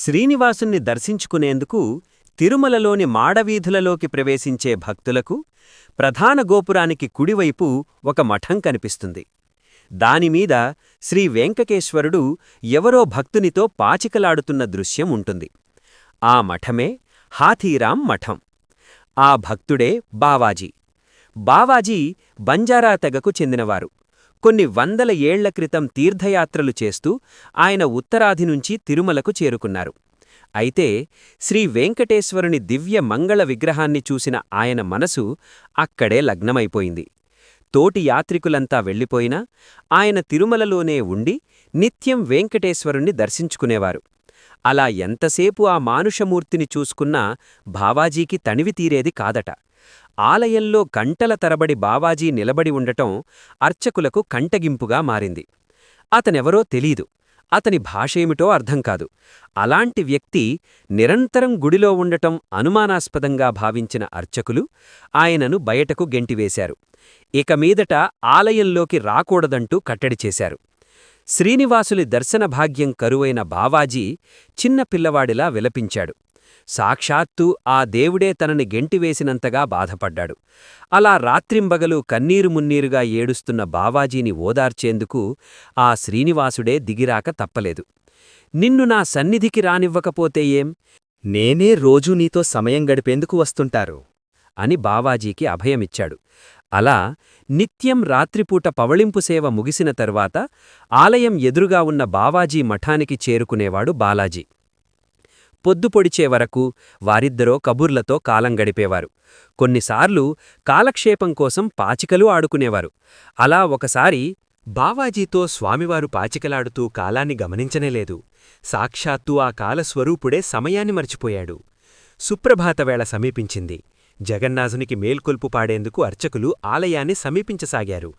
శ్రీనివాసుణ్ణి దర్శించుకునేందుకు తిరుమలలోని మాడవీధులలోకి ప్రవేశించే భక్తులకు ప్రధాన గోపురానికి కుడివైపు ఒక మఠం కనిపిస్తుంది. దానిమీద శ్రీ వెంకటేశ్వరుడు ఎవరో భక్తునితో పాచికలాడుతున్న దృశ్యం ఉంటుంది. ఆ మఠమే హాథీరాం మఠం. ఆ భక్తుడే బావాజీ. బావాజీ బంజారా తెగకు చెందినవారు. కొన్ని వందల ఏళ్ళ క్రితం తీర్థయాత్రలు చేస్తూ ఆయన ఉత్తరాది నుంచి తిరుమలకు చేరుకున్నారు. అయితే శ్రీ వెంకటేశ్వరుని దివ్య మంగళ విగ్రహాన్ని చూసిన ఆయన మనసు అక్కడే లగ్నమైపోయింది. తోటి యాత్రికులంతా వెళ్ళిపోయినా ఆయన తిరుమలలోనే ఉండి నిత్యం వెంకటేశ్వరుణ్ణి దర్శించుకునేవారు. అలా ఎంతసేపు ఆ మానుషమూర్తిని చూసుకున్నా భావాజీకి తణివి తీరేది కాదట. ఆలయంలో గంటల తరబడి బావాజీ నిలబడి ఉండటం అర్చకులకు కంటగింపుగా మారింది. అతనెవరో తెలీదు. అతని భాషేమిటో అర్థంకాదు అలాంటి వ్యక్తి నిరంతరం గుడిలో ఉండటం అనుమానాస్పదంగా భావించిన అర్చకులు ఆయనను బయటకు గెంటివేశారు. ఇక మీదట ఆలయంలోకి రాకూడదంటూ కట్టడి చేశారు. శ్రీనివాసులి దర్శనభాగ్యం కరువైన బావాజీ చిన్న పిల్లవాడిలా విలపించాడు. సాక్షాత్తు ఆ దేవుడే తనని గెంటివేసినంతగా బాధపడ్డాడు. అలా రాత్రింబగలు కన్నీరు మున్నీరుగా ఏడుస్తున్న బావాజీని ఓదార్చేందుకు ఆ శ్రీనివాసుడే దిగిరాక తప్పలేదు. నిన్ను నా సన్నిధికి రానివ్వకపోతే ఏం? నేనే రోజూ నీతో సమయం గడిపేందుకు వస్తుంటారు అని బావాజీకి అభయమిచ్చాడు. అలా నిత్యం రాత్రిపూట పవళింపు సేవ ముగిసిన తర్వాత ఆలయం ఎదురుగా ఉన్న బావాజీ మఠానికి చేరుకునేవాడు బాలాజీ. పొద్దుపొడిచే వరకు వారిద్దరో కబుర్లతో కాలం గడిపేవారు. కొన్నిసార్లు కాలక్షేపం కోసం పాచికలు ఆడుకునేవారు. అలా ఒకసారి బావాజీతో స్వామివారు పాచికలాడుతూ కాలాన్ని గమనించనేలేదు సాక్షాత్తు ఆ కాలస్వరూపుడే సమయాన్ని మర్చిపోయాడు. సుప్రభాతవేళ సమీపించింది. జగన్నాథునికి మేల్కొల్పు పాడేందుకు అర్చకులు ఆలయాన్ని సమీపించసాగారు.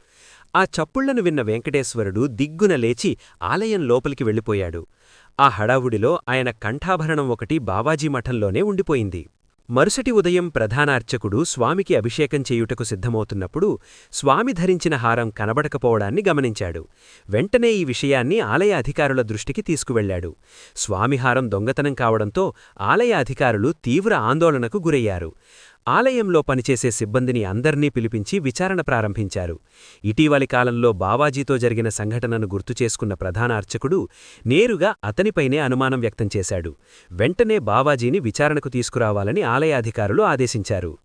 ఆ చప్పుళ్ళను విన్న వెంకటేశ్వరుడు దిగ్గున లేచి ఆలయం లోపలికి వెళ్ళిపోయాడు. ఆ హడావుడిలో ఆయన కంఠాభరణం ఒకటి బావాజీ మఠంలోనే ఉండిపోయింది. మరుసటి ఉదయం ప్రధానార్చకుడు స్వామికి అభిషేకం చేయుటకు సిద్ధమవుతున్నప్పుడు స్వామి ధరించిన హారం కనబడకపోవడాన్ని గమనించాడు. వెంటనే ఈ విషయాన్ని ఆలయ అధికారుల దృష్టికి తీసుకువెళ్ళాడు స్వామిహారం దొంగతనం కావడంతో ఆలయ అధికారులు తీవ్ర ఆందోళనకు గురయ్యారు. ఆలయంలో పనిచేసే సిబ్బందిని అందర్నీ పిలిపించి విచారణ ప్రారంభించారు. ఇటీవలి కాలంలో బావాజీతో జరిగిన సంఘటనను గుర్తుచేసుకున్న ప్రధాన అర్చకుడు నేరుగా అతనిపైనే అనుమానం వ్యక్తం చేశాడు. వెంటనే బావాజీని విచారణకు తీసుకురావాలని ఆలయాధికారులు ఆదేశించారు.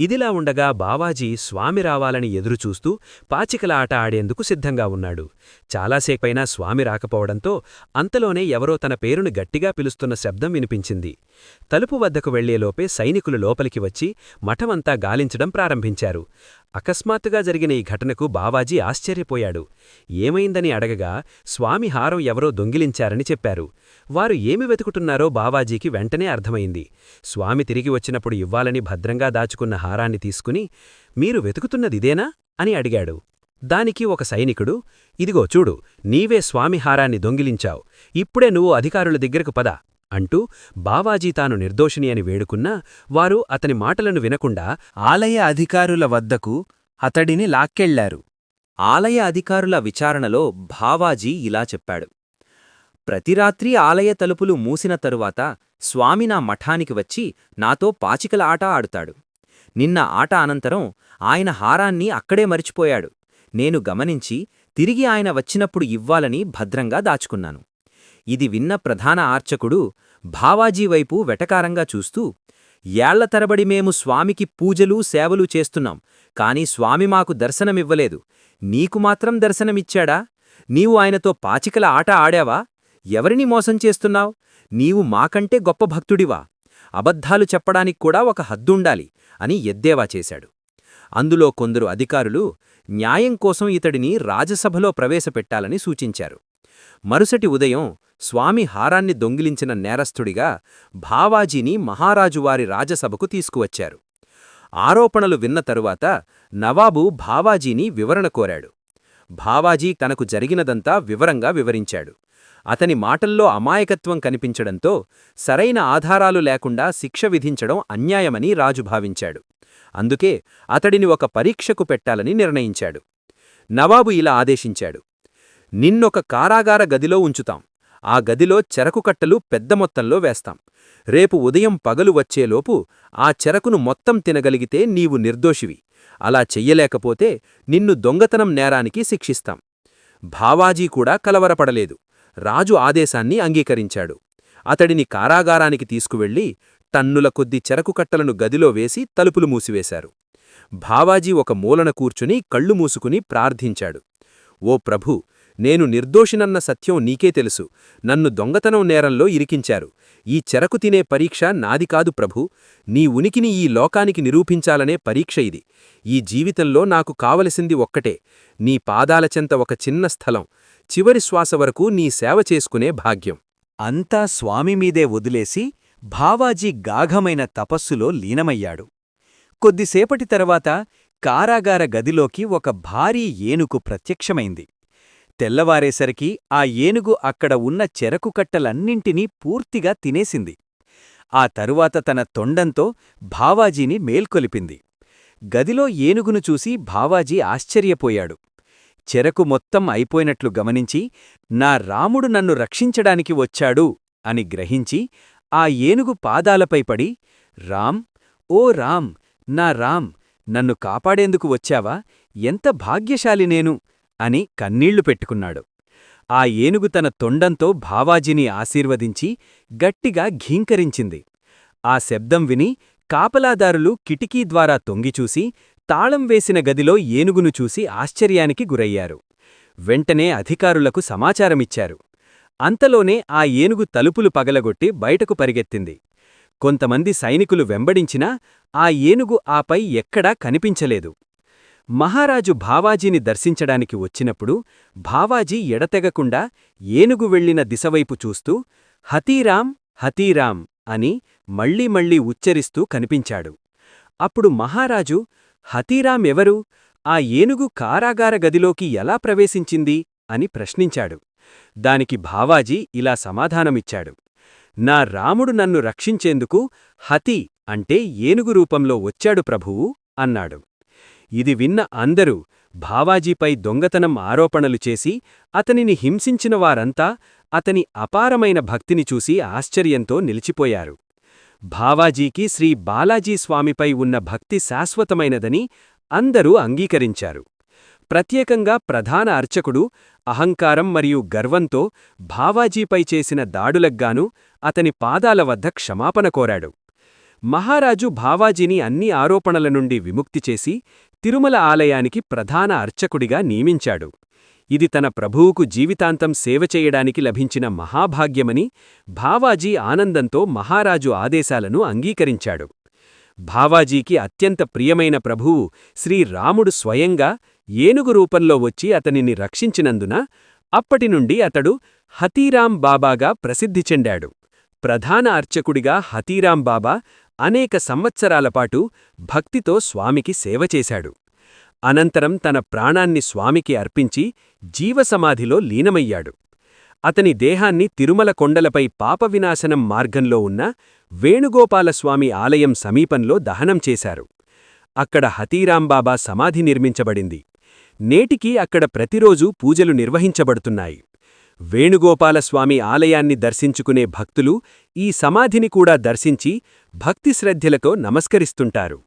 ఇదిలా ఉండగా బావాజీ స్వామి రావాలని ఎదురుచూస్తూ పాచికల ఆట ఆడేందుకు సిద్ధంగా ఉన్నాడు. చాలాసేపైనా స్వామి రాకపోవడంతో అంతలోనే ఎవరో తన పేరును గట్టిగా పిలుస్తున్న శబ్దం వినిపించింది. తలుపు వద్దకు వెళ్ళేలోపే సైనికులు లోపలికి వచ్చి మఠమంతా గాలించడం ప్రారంభించారు. అకస్మాత్తుగా జరిగిన ఈ ఘటనకు బావాజీ ఆశ్చర్యపోయాడు. ఏమైందని అడగగా స్వామి హారం ఎవరో దొంగిలించారని చెప్పారు. వారు ఏమి వెతుకుతున్నారో బావాజీకి వెంటనే అర్థమైంది. స్వామి తిరిగి వచ్చినప్పుడు ఇవ్వాలని భద్రంగా దాచుకున్న హారాన్ని తీసుకుని మీరు వెతుకుతున్నదిదేనా అని అడిగాడు. దానికి ఒక సైనికుడు ఇదిగో చూడు నీవే స్వామి హారాన్ని దొంగిలించావు. ఇప్పుడే నువ్వు అధికారుల దగ్గరకు పద. అంటూ బావాజీ తాను నిర్దోషిని అని వేడుకున్నా వారు అతని మాటలను వినకుండా ఆలయ అధికారుల వద్దకు అతడిని లాక్కెళ్ళారు. ఆలయ అధికారుల విచారణలో భావాజీ ఇలా చెప్పాడు. ప్రతిరాత్రి ఆలయ తలుపులు మూసిన తరువాత స్వామి నా మఠానికి వచ్చి నాతో పాచికల ఆట ఆడుతాడు. నిన్న ఆట అనంతరం ఆయన హారాన్ని అక్కడే మరిచిపోయాడు. నేను గమనించి తిరిగి ఆయన వచ్చినప్పుడు ఇవ్వాలని భద్రంగా దాచుకున్నాను. ఇది విన్న ప్రధాన ఆర్చకుడు భావాజీ వైపు వెటకారంగా చూస్తూ ఏళ్ళ తరబడి మేము స్వామికి పూజలు సేవలు చేస్తున్నాం కాని స్వామి మాకు దర్శనమివ్వలేదు. నీకు మాత్రం దర్శనమిచ్చాడా? నీవు ఆయనతో పాచికల ఆట ఆడావా? ఎవరిని మోసం చేస్తున్నావు? నీవు మాకంటే గొప్ప భక్తుడివా? అబద్ధాలు చెప్పడానికి కూడా ఒక హద్దుండాలి అని ఎద్దేవా చేశాడు. అందులో కొందరు అధికారులు న్యాయం కోసం ఇతడిని రాజసభలో ప్రవేశపెట్టాలని సూచించారు. మరుసటి ఉదయం స్వామి హారాన్ని దొంగిలించిన నేరస్థుడిగా భావాజీని మహారాజువారి రాజసభకు తీసుకువచ్చారు. ఆరోపణలు విన్న తరువాత నవాబు భావాజీని వివరణ కోరాడు. భావాజీ తనకు జరిగినదంతా వివరంగా వివరించాడు. అతని మాటల్లో అమాయకత్వం కనిపించడంతో సరైన ఆధారాలు లేకుండా శిక్ష విధించడం అన్యాయమని రాజు భావించాడు. అందుకే అతడిని ఒక పరీక్షకు పెట్టాలని నిర్ణయించాడు. నవాబు ఇలా ఆదేశించాడు. నిన్నొక కారాగార గదిలో ఉంచుతాం. ఆ గదిలో చెరకు కట్టలు పెద్ద మొత్తంలో వేస్తాం. రేపు ఉదయం పగలు వచ్చేలోపు ఆ చెరకును మొత్తం తినగలిగితే నీవు నిర్దోషివి. అలా చెయ్యలేకపోతే నిన్ను దొంగతనం నేరానికి శిక్షిస్తాం. భావాజీ కూడా కలవరపడలేదు. రాజు ఆదేశాన్ని అంగీకరించాడు. అతడిని కారాగారానికి తీసుకువెళ్ళి టన్నుల కొద్ది చెరకు కట్టలను గదిలో వేసి తలుపులు మూసివేశారు. భావాజీ ఒక మూలన కూర్చుని కళ్ళు మూసుకుని ప్రార్థించాడు. ఓ ప్రభూ నేను నిర్దోషినన్న సత్యం నీకే తెలుసు. నన్ను దొంగతనం నేరంలో ఇరికించారు. ఈ చెరకు తినే పరీక్ష నాది కాదు ప్రభూ. నీ ఉనికిని ఈ లోకానికి నిరూపించాలనే పరీక్ష ఇది. ఈ జీవితంలో నాకు కావలసింది ఒక్కటే. నీ పాదాల చెంత ఒక చిన్న స్థలం. చివరి శ్వాస వరకు నీ సేవ చేసుకునే భాగ్యం. అంతా స్వామిమీదే వదిలేసి భావాజీ గాఘమైన తపస్సులో లీనమయ్యాడు. కొద్దిసేపటి తర్వాత కారాగార గదిలోకి ఒక భారీ ఏనుకు ప్రత్యక్షమైంది. తెల్లవారేసరికి ఆ ఏనుగు అక్కడ ఉన్న చెరకు కట్టలన్నింటినీ పూర్తిగా తినేసింది. ఆ తరువాత తన తొండంతో భావాజీని మేల్కొలిపింది. గదిలో ఏనుగును చూసి భావాజీ ఆశ్చర్యపోయాడు. చెరకు మొత్తం అయిపోయినట్లు గమనించి నా రాముడు నన్ను రక్షించడానికి వచ్చాడు అని గ్రహించి ఆ ఏనుగు పాదాలపై పడి రామ్ ఓ రామ్ నా రామ్ నన్ను కాపాడేందుకు వచ్చావా? ఎంత భాగ్యశాలి నేను! అని కన్నీళ్ళు పెట్టుకున్నాడు. ఆ ఏనుగు తన తొండంతో భావాజీని ఆశీర్వదించి గట్టిగా ఘీంకరించింది. ఆ శబ్దం విని కాపలాదారులు కిటికీ ద్వారా తొంగిచూసి తాళం వేసిన గదిలో ఏనుగును చూసి ఆశ్చర్యానికి గురయ్యారు. వెంటనే అధికారులకు సమాచారమిచ్చారు. అంతలోనే ఆ ఏనుగు తలుపులు పగలగొట్టి బయటకు పరిగెత్తింది. కొంతమంది సైనికులు వెంబడించినా ఆ ఏనుగు ఆపై ఎక్కడా కనిపించలేదు. మహారాజు భావాజీని దర్శించడానికి వచ్చినప్పుడు భావాజీ ఎడతెగకుండా ఏనుగు వెళ్ళిన దిశవైపు చూస్తూ హతీరాం హతీరాం అని మళ్ళీ మళ్ళీ ఉచ్చరిస్తూ కనిపించాడు. అప్పుడు మహారాజు హతీరాం ఎవరు? ఆ ఏనుగు కారాగార గదిలోకి ఎలా ప్రవేశించింది? అని ప్రశ్నించాడు. దానికి భావాజీ ఇలా సమాధానమిచ్చాడు. నా రాముడు నన్ను రక్షించేందుకు హతి అంటే ఏనుగు రూపంలో వచ్చాడు ప్రభువు అన్నాడు. ఇది విన్న అందరూ భావాజీపై దొంగతనం ఆరోపణలు చేసి అతనిని హింసించిన వారంతా అతని అపారమైన భక్తిని చూసి ఆశ్చర్యంతో నిలిచిపోయారు. భావాజీకి శ్రీ బాలాజీ స్వామిపై ఉన్న భక్తి శాశ్వతమైనదని అందరూ అంగీకరించారు. ప్రత్యేకంగా ప్రధాన అర్చకుడు అహంకారం మరియు గర్వంతో భావాజీపై చేసిన దాడులగ్గాను అతని పాదాల వద్ద క్షమాపణ కోరాడు. మహారాజు భావాజీని అన్ని ఆరోపణల నుండి విముక్తి చేసి తిరుమల ఆలయానికి ప్రధాన అర్చకుడిగా నియమించాడు. ఇది తన ప్రభువుకు జీవితాంతం సేవ చేయడానికి లభించిన మహాభాగ్యమని భావాజీ ఆనందంతో మహారాజు ఆదేశాలను అంగీకరించాడు. భావాజీకి అత్యంత ప్రియమైన ప్రభువు శ్రీరాముడు స్వయంగా ఏనుగు రూపంలో వచ్చి అతనిని రక్షించినందున అప్పటినుండి అతడు హతీరాం బాబాగా ప్రసిద్ధి చెందాడు. ప్రధాన అర్చకుడిగా హతీరాం బాబా అనేక సంవత్సరాలపాటు భక్తితో స్వామికి సేవ చేశాడు. అనంతరం తన ప్రాణాన్ని స్వామికి అర్పించి జీవసమాధిలో లీనమయ్యాడు. అతని దేహాన్ని తిరుమల కొండలపై పాపవినాశనం మార్గంలో ఉన్న వేణుగోపాలస్వామి ఆలయం సమీపంలో దహనం చేశారు. అక్కడ హతీరాంబాబా సమాధి నిర్మించబడింది. నేటికీ అక్కడ ప్రతిరోజూ పూజలు నిర్వహించబడుతున్నాయి. వేణుగోపాలస్వామి ఆలయాన్ని దర్శించుకునే భక్తులు ఈ సమాధిని కూడా దర్శించి భక్తిశ్రద్ధలతో నమస్కరిస్తుంటారు.